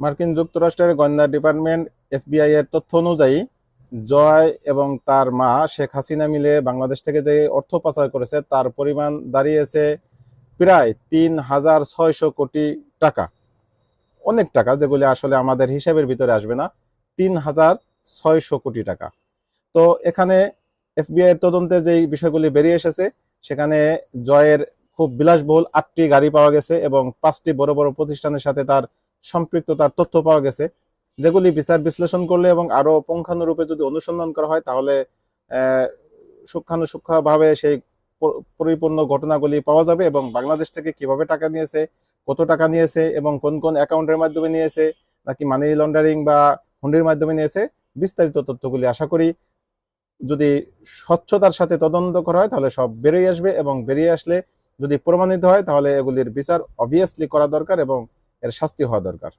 মার্কিন যুক্তরাষ্ট্রের গোয়েন্দা ডিপার্টমেন্ট এফবিআই এর তথ্য অনুযায়ী, জয় এবং তার মা শেখ হাসিনা মিলে বাংলাদেশ থেকে যে অর্থ পাচার করেছে, তার পরিমাণ দাঁড়িয়েছে প্রায় তিন হাজার ছয়শো কোটি টাকা। অনেক টাকা যেগুলি আসলে আমাদের হিসাবের ভিতরে আসবে না, তিন হাজার ছয়শো কোটি টাকা। তো এখানে এফবিআই এর তদন্তে যেই বিষয়গুলি বেরিয়ে এসেছে, সেখানে জয়ের খুব বিলাসবহুল আটটি গাড়ি পাওয়া গেছে এবং পাঁচটি বড় বড় প্রতিষ্ঠানের সাথে তার সম্পৃক্ততার তথ্য পাওয়া গেছে। যেগুলি বিচার বিশ্লেষণ করলে এবং আরও পুঙ্খানুরূপে যদি অনুসন্ধান করা হয় তাহলে আহ, সূক্ষ্মাণুসূক্ষ্মভাবে সেই পরিপূর্ণ ঘটনাগুলি পাওয়া যাবে এবং বাংলাদেশ থেকে কীভাবে টাকা নিয়েছে কত টাকা নিয়েছে এবং কোন কোন অ্যাকাউন্টের মাধ্যমে নিয়েছে নাকি মানি লন্ডারিং বা হুন্ডির মাধ্যমে নিয়েছে বিস্তারিত তথ্যগুলি আশা করি যদি স্বচ্ছতার সাথে তদন্ত করা হয় তাহলে সব বেরিয়ে আসবে এবং বেরিয়ে আসলে যদি প্রমাণিত হয় তাহলে এগুলির বিচার অবভিয়াসলি করা দরকার এবং এর শাস্তি হওয়া দরকার।